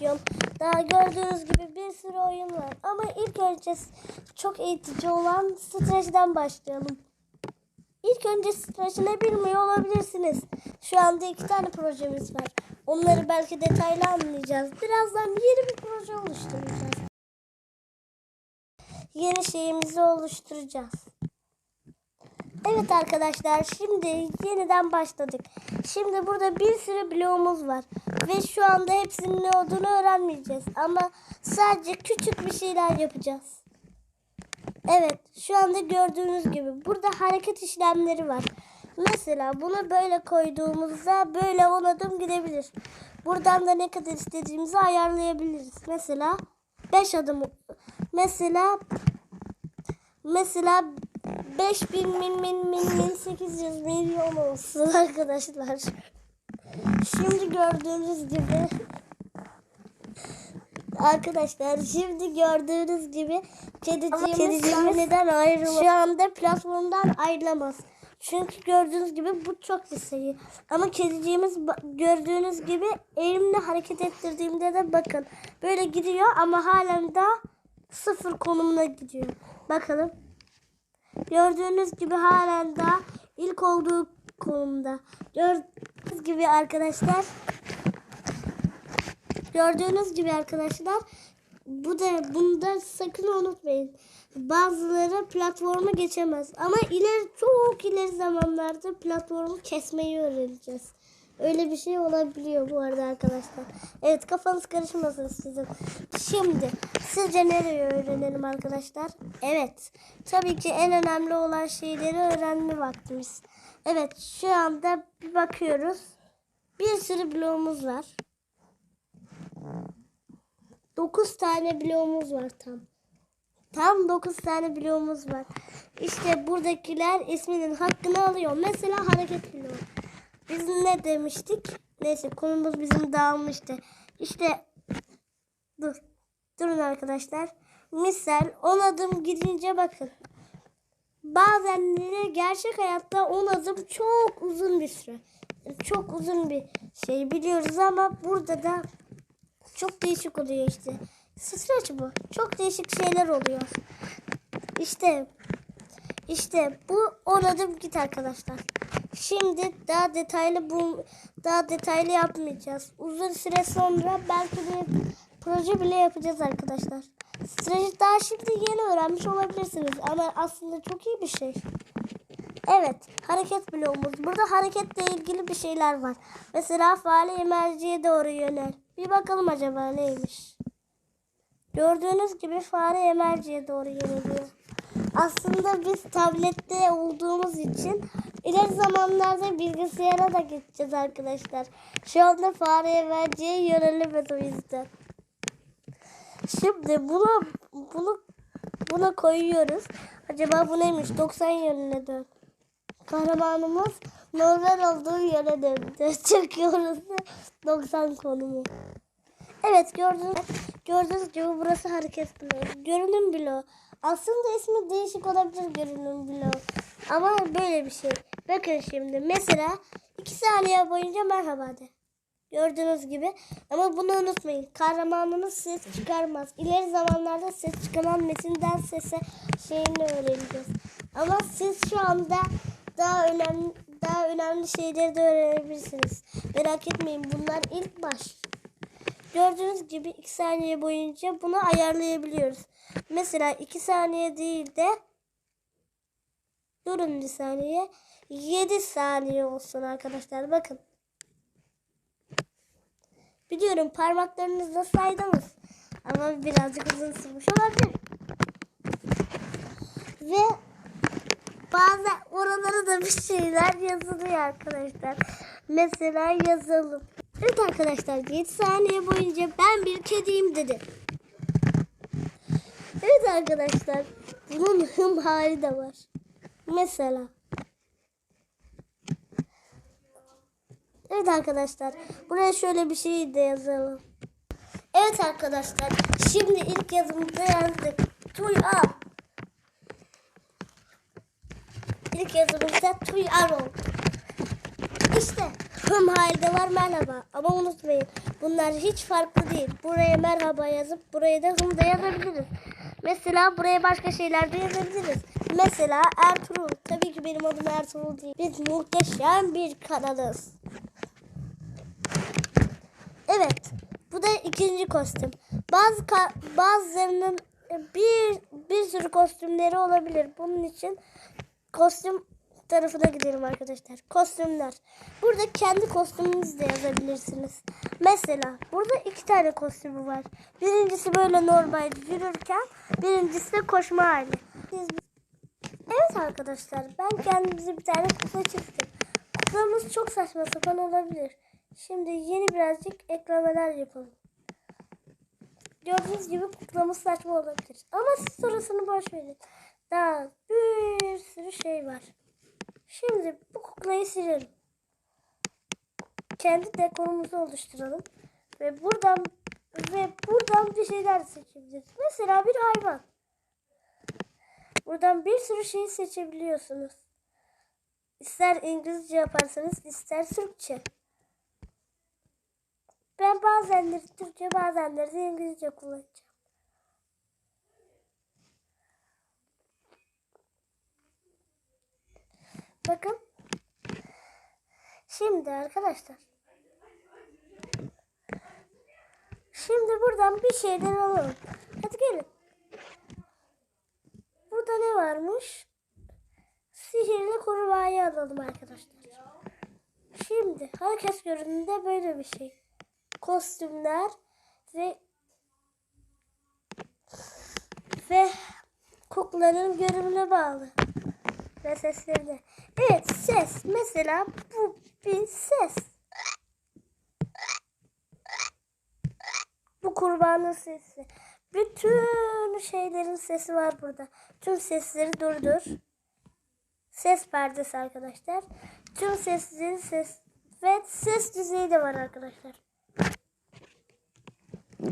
istiyorum. Daha gördüğünüz gibi bir sürü oyun var. Ama ilk önce çok eğitici olan Stretch'den başlayalım. İlk önce Stretch'i ne bilmiyor olabilirsiniz. Şu anda iki tane projemiz var. Onları belki detaylı anlayacağız. Birazdan yeni bir proje oluşturacağız. Yeni şeyimizi oluşturacağız. Evet arkadaşlar şimdi yeniden başladık. Şimdi burada bir sürü bloğumuz var. Ve şu anda hepsinin ne olduğunu öğrenmeyeceğiz. Ama sadece küçük bir şeyler yapacağız. Evet şu anda gördüğünüz gibi burada hareket işlemleri var. Mesela bunu böyle koyduğumuzda böyle on adım gidebilir. Buradan da ne kadar istediğimizi ayarlayabiliriz. Mesela 5 adım. Mesela mesela 5000 min min min min 800 milyon olsun arkadaşlar. Şimdi gördüğünüz gibi Arkadaşlar şimdi gördüğünüz gibi kediciğimiz, kediciğimiz sahneden ayrılır. Şu anda platformdan ayrılamaz. Çünkü gördüğünüz gibi bu çok sayı. Ama kediciğimiz gördüğünüz gibi elimle hareket ettirdiğimde de bakın. Böyle gidiyor ama halen daha sıfır konumuna gidiyor. Bakalım. Gördüğünüz gibi halen daha ilk olduğu konumda. Gördüğünüz gibi arkadaşlar Gördüğünüz gibi arkadaşlar bu da bunu da sakın unutmayın. Bazıları platformu geçemez ama ileri çok ileri zamanlarda platformu kesmeyi öğreneceğiz. Öyle bir şey olabiliyor bu arada arkadaşlar. Evet kafanız karışmasın sizin. Şimdi sizce nereye öğrenelim arkadaşlar? Evet tabii ki en önemli olan şeyleri öğrenme vaktimiz. Evet şu anda bir bakıyoruz. Bir sürü bloğumuz var. 9 tane bloğumuz var tam. Tam 9 tane bloğumuz var. İşte buradakiler isminin hakkını alıyor. Mesela hareket bloğu. Biz ne demiştik? Neyse konumuz bizim dağılmıştı. İşte dur. Durun arkadaşlar. Misal 10 adım gidince bakın. Bazen de gerçek hayatta 10 adım çok uzun bir süre. Çok uzun bir şey biliyoruz ama burada da çok değişik oluyor işte. Stretch bu. Çok değişik şeyler oluyor. İşte işte bu 10 adım git arkadaşlar. Şimdi daha detaylı bu daha detaylı yapmayacağız. Uzun süre sonra belki bir proje bile yapacağız arkadaşlar. Stretch daha şimdi yeni öğrenmiş olabilirsiniz ama aslında çok iyi bir şey. Evet, hareket bloğumuz. Burada hareketle ilgili bir şeyler var. Mesela faali emerciye doğru yönel. Bir bakalım acaba neymiş. Gördüğünüz gibi fare emerciye doğru yöneliyor. Aslında biz tablette olduğumuz için ileri zamanlarda bilgisayara da geçeceğiz arkadaşlar. Şu anda fare emerciye yönelemez o yüzden. Şimdi bunu bunu buna koyuyoruz. Acaba bu neymiş? 90 yönüne dön. Kahramanımız normal olduğu yere döndü. Çekiyoruz 90 konumu. Evet gördüğünüz, gördüğünüz gibi burası hareket bloğu. Görünüm bloğu. Aslında ismi değişik olabilir görünüm bloğu. Ama böyle bir şey. Bakın şimdi mesela 2 saniye boyunca merhaba de. Gördüğünüz gibi. Ama bunu unutmayın. Kahramanınız ses çıkarmaz. İleri zamanlarda ses çıkaran metinden sese şeyini öğreneceğiz. Ama siz şu anda daha önemli daha önemli şeyleri de öğrenebilirsiniz. Merak etmeyin bunlar ilk baş. Gördüğünüz gibi 2 saniye boyunca bunu ayarlayabiliyoruz. Mesela 2 saniye değil de durun bir saniye 7 saniye olsun arkadaşlar bakın. Biliyorum parmaklarınızla saydınız. Ama birazcık uzun sürmüş olabilir. Ve bazen oralara da bir şeyler yazılıyor arkadaşlar. Mesela yazalım. Evet arkadaşlar 7 saniye boyunca ben bir kediyim dedi. Evet arkadaşlar bunun hım hali de var. Mesela. Evet arkadaşlar buraya şöyle bir şey de yazalım. Evet arkadaşlar şimdi ilk yazımızda yazdık. Tuy ar. İlk yazımızda tuy ar oldu. İşte tüm halde var merhaba. Ama unutmayın bunlar hiç farklı değil. Buraya merhaba yazıp buraya da hım da yazabiliriz. Mesela buraya başka şeyler de yazabiliriz. Mesela Ertuğrul. Tabii ki benim adım Ertuğrul değil. Biz muhteşem bir kanalız. Evet. Bu da ikinci kostüm. Bazı bazılarının bir bir sürü kostümleri olabilir. Bunun için kostüm tarafına gidelim arkadaşlar. Kostümler. Burada kendi kostümünüzü de yazabilirsiniz. Mesela burada iki tane kostümü var. Birincisi böyle normal yürürken birincisi de koşma hali. Siz- Evet arkadaşlar ben kendimize bir tane kukla çizdim. Kuklamız çok saçma sapan olabilir. Şimdi yeni birazcık eklemeler yapalım. Gördüğünüz gibi kuklamız saçma olabilir. Ama siz sonrasını boş verin. Daha bir sürü şey var. Şimdi bu kuklayı silelim. Kendi dekorumuzu oluşturalım. Ve buradan ve buradan bir şeyler seçebiliriz. Mesela bir hayvan. Buradan bir sürü şey seçebiliyorsunuz. İster İngilizce yaparsanız ister Türkçe. Ben bazenleri Türkçe bazenleri de İngilizce kullanacağım. Bakın. Şimdi arkadaşlar. Şimdi buradan bir şeyler alalım. Alalım arkadaşlar. Şimdi herkes görünümde böyle bir şey. Kostümler ve ve kuklanın görünümüne bağlı ve seslerine. Evet ses. Mesela bu bir ses. Bu kurbanın sesi. Bütün şeylerin sesi var burada. Tüm sesleri durdur. Ses perdesi arkadaşlar. Tüm seslerin ses ve ses düzeyi de var arkadaşlar.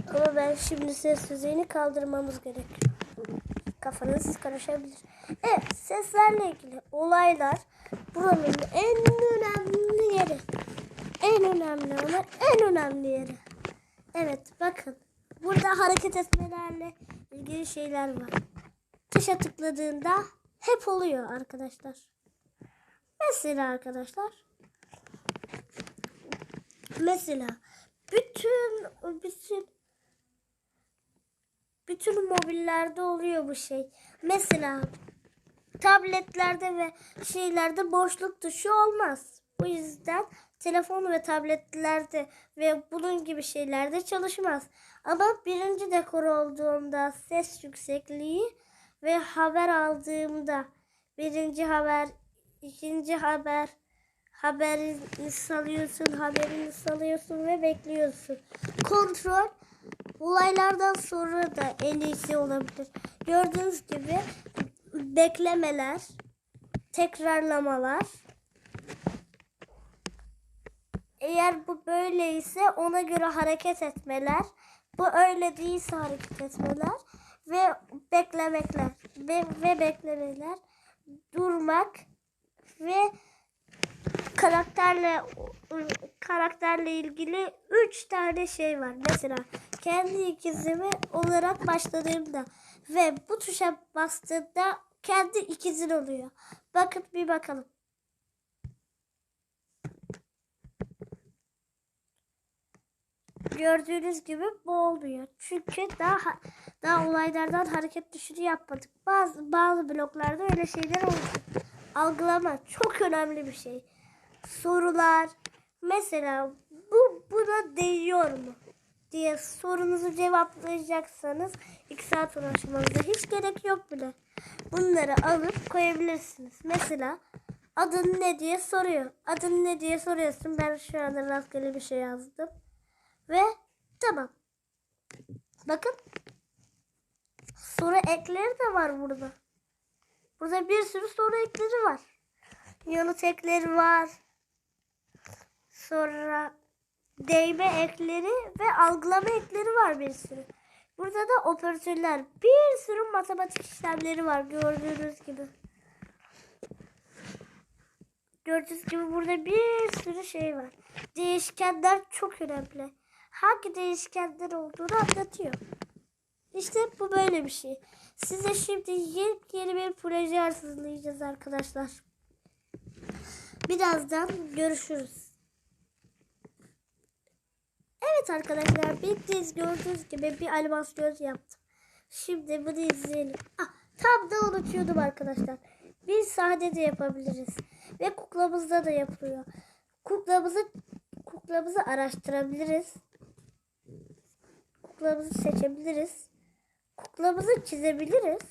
Ama ben şimdi ses düzeyini kaldırmamız gerekiyor. Kafanız karışabilir. Evet seslerle ilgili olaylar buranın en önemli yeri. En önemli olan en önemli yeri. Evet bakın. Burada hareket etmelerle ilgili şeyler var. Tuşa tıkladığında hep oluyor arkadaşlar. Mesela arkadaşlar. Mesela bütün bütün bütün mobillerde oluyor bu şey. Mesela tabletlerde ve şeylerde boşluk tuşu olmaz. Bu yüzden telefon ve tabletlerde ve bunun gibi şeylerde çalışmaz. Ama birinci dekor olduğumda ses yüksekliği ve haber aldığımda birinci haber, ikinci haber, haberini salıyorsun, haberini salıyorsun ve bekliyorsun. Kontrol olaylardan sonra da en iyisi olabilir. Gördüğünüz gibi beklemeler, tekrarlamalar. Eğer bu böyleyse ona göre hareket etmeler. Bu öyle değilse hareket etmeler ve beklemekler ve, ve beklemeler, durmak ve karakterle karakterle ilgili üç tane şey var. Mesela kendi ikizimi olarak başladığımda ve bu tuşa bastığımda kendi ikizin oluyor. Bakın bir bakalım. Gördüğünüz gibi bu olmuyor. Çünkü daha daha olaylardan hareket düşünü yapmadık. Bazı bazı bloklarda öyle şeyler oldu. Algılama çok önemli bir şey. Sorular mesela bu buna değiyor mu diye sorunuzu cevaplayacaksanız 2 saat uğraşmanıza hiç gerek yok bile. Bunları alıp koyabilirsiniz. Mesela adın ne diye soruyor. Adın ne diye soruyorsun. Ben şu anda rastgele bir şey yazdım. Ve tamam. Bakın. Soru ekleri de var burada. Burada bir sürü soru ekleri var. Yanıt ekleri var. Sonra değme ekleri ve algılama ekleri var bir sürü. Burada da operatörler. Bir sürü matematik işlemleri var gördüğünüz gibi. Gördüğünüz gibi burada bir sürü şey var. Değişkenler çok önemli. Hangi değişkenler olduğunu anlatıyor. İşte bu böyle bir şey. Size şimdi yeni, bir proje hazırlayacağız arkadaşlar. Birazdan görüşürüz. Evet arkadaşlar bildiğiniz gördüğünüz gibi bir animasyon yaptım. Şimdi bunu izleyelim. Ah, tam da unutuyordum arkadaşlar. Bir sahnede yapabiliriz. Ve kuklamızda da yapılıyor. Kuklamızı kuklamızı araştırabiliriz. Kuklamızı seçebiliriz. Kuklamızı çizebiliriz.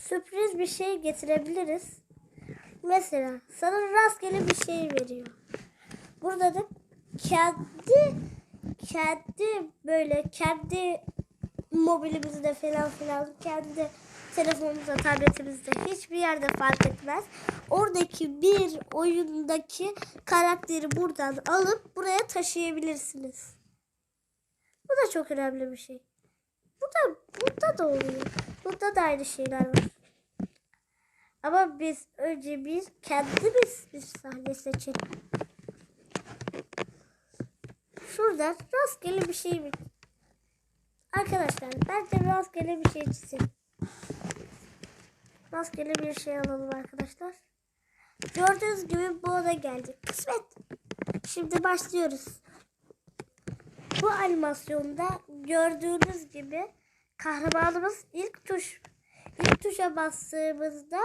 Sürpriz bir şey getirebiliriz. Mesela sana rastgele bir şey veriyor. Burada da kendi kendi böyle kendi mobilimizde falan filan kendi telefonumuzda tabletimizde hiçbir yerde fark etmez. Oradaki bir oyundaki karakteri buradan alıp buraya taşıyabilirsiniz. Da çok önemli bir şey. Bu da burada da oluyor. Burada da aynı şeyler var. Ama biz önce bir kendimiz bir sahne seçelim. Şuradan rastgele bir şey mi? Arkadaşlar ben de rastgele bir şey çizeyim. Rastgele bir şey alalım arkadaşlar. Gördüğünüz gibi bu oda geldi. Kısmet. Şimdi başlıyoruz. Bu animasyonda gördüğünüz gibi kahramanımız ilk tuş ilk tuşa bastığımızda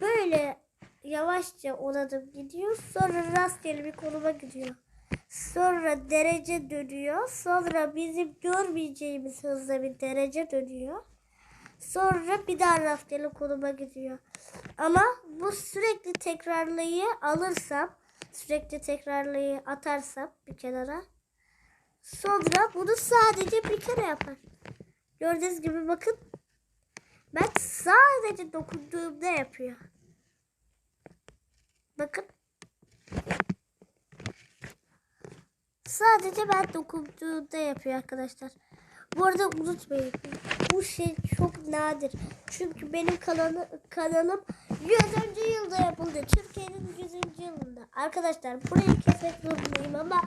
böyle yavaşça onadım gidiyor. Sonra rastgele bir konuma gidiyor. Sonra derece dönüyor. Sonra bizim görmeyeceğimiz hızla bir derece dönüyor. Sonra bir daha rastgele konuma gidiyor. Ama bu sürekli tekrarlayı alırsam, sürekli tekrarlayı atarsam bir kenara. Sonra bunu sadece bir kere yapar. Gördüğünüz gibi bakın. Ben sadece dokunduğumda yapıyor. Bakın. Sadece ben dokunduğumda yapıyor arkadaşlar. Bu arada unutmayın. Bu şey çok nadir. Çünkü benim kanalı, kanalım 100. yılda yapıldı. Türkiye'nin 100. yılında. Arkadaşlar burayı kesmek zorundayım ama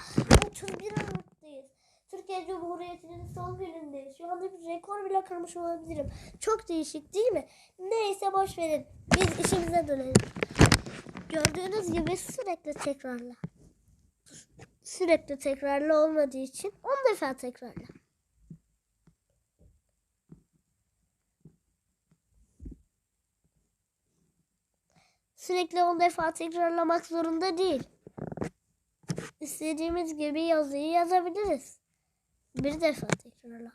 31 Aralık'tayız. Türkiye Cumhuriyeti'nin son günündeyiz. Şu anda bir rekor bile kırmış olabilirim. Çok değişik değil mi? Neyse boş verin. Biz işimize dönelim. Gördüğünüz gibi sürekli tekrarla. Sürekli tekrarlı olmadığı için 10 defa tekrarla. Sürekli 10 defa tekrarlamak zorunda değil. İstediğimiz gibi yazıyı yazabiliriz. Bir defa tekrarla.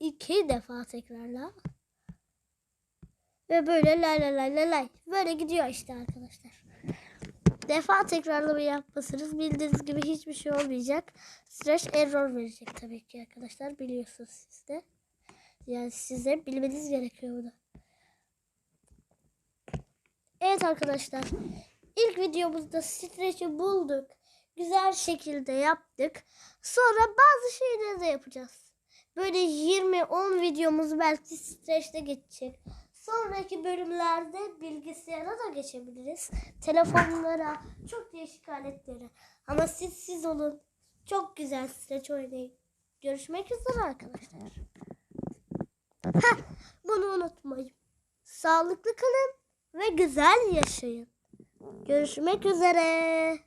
İki defa tekrarla. Ve böyle lay lay lay lay lay. Böyle gidiyor işte arkadaşlar. Defa tekrarlama yapmasınız. Bildiğiniz gibi hiçbir şey olmayacak. Slash error verecek tabii ki arkadaşlar. Biliyorsunuz siz de. Yani size bilmeniz gerekiyor bunu. Evet arkadaşlar. İlk videomuzda streç'i bulduk. Güzel şekilde yaptık. Sonra bazı şeyleri de yapacağız. Böyle 20-10 videomuz belki streçte geçecek. Sonraki bölümlerde bilgisayara da geçebiliriz. Telefonlara, çok değişik aletlere. Ama siz siz olun. Çok güzel streç oynayın. Görüşmek üzere arkadaşlar. Heh, bunu unutmayın. Sağlıklı kalın ve güzel yaşayın. Görüşmek üzere.